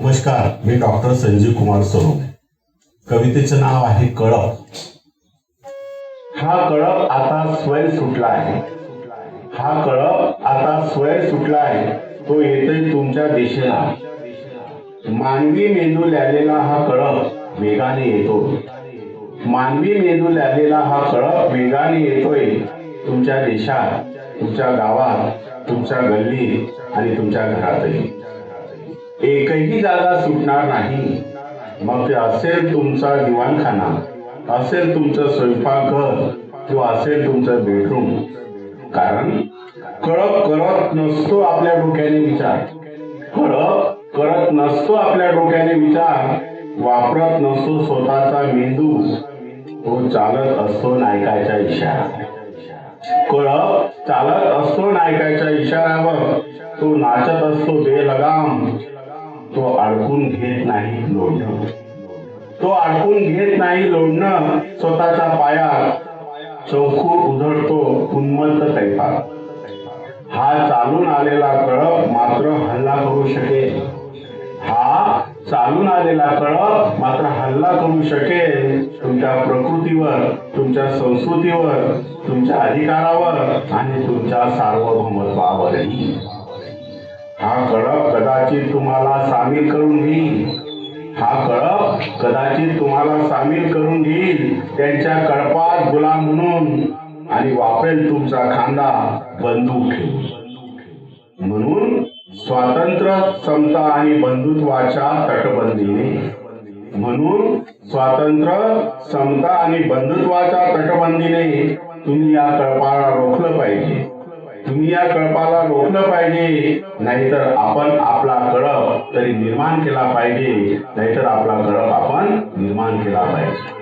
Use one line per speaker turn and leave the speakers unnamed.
नमस्कार मी डॉक्टर संजीव कुमार स्वरूप कवितेचं नाव आहे कळप. हा कळप आता स्वय सुटला आहे. हा कळप आता स्वय सुटला आहे. तो येतोय तुमच्या दिशेला. मानवी मेंदू ल्यालेला हा कळप वेगाने येतो मानवी मेंदू ल्यालेला हा कळप वेगाने येतोय. तुमच्या देशात तुमच्या गावात तुमच्या गल्लीत आणि तुमच्या घरातही. एकही जागा सुटणार नाही. मग ते असेल तुमचा दिवाणखाना असेल तुमचं स्वयंपाकघर किंवा असेल तुमचं बेडरूम कारण कळप करत नसतो आपल्या डोक्याने विचार. कळप करत नसतो आपल्या डोक्याने विचार. वापरत नसतो स्वतःचा मेंदू. तो चालत असतो नायकाच्या इशारा. कळप चालत असतो नायकाच्या इशाऱ्यावर. तो नाचत असतो बेलगाम. तो अडकून घेत नाही लोढणं. तो अडकून घेत नाही लोढणं स्वतःचा पाया चौखूर उधळतो उन्मत्त कैफा हा चालून आलेला कळप मात्र हल्ला करू शकेल. हा चालून आलेला कळप मात्र हल्ला करू शकेल. तुमच्या प्रकृतीवर तुमच्या संस्कृतीवर तुमच्या अधिकारावर आणि तुमच्या सार्वभौमत्वावरही. हा कळप कदाचित तुम्हाला सामील करून घेईल. हा कळप कदाचित तुम्हाला सामील करून घेईल. त्यांच्या कळपात गुलाम म्हणून. आणि वापरेल तुमचा खांदा बंदूक ठेवून म्हणून स्वातंत्र्य समता आणि बंधुत्वाच्या तटबंदीने. म्हणून स्वातंत्र्य समता आणि बंधुत्वाच्या तटबंदीने तुम्ही या कळपाला रोखलं पाहिजे. तुम्ही या कळपाला रोखलं पाहिजे. नाहीतर आपण आपला कळप तरी निर्माण केला पाहिजे. नाहीतर आपला कळप आपण निर्माण केला पाहिजे.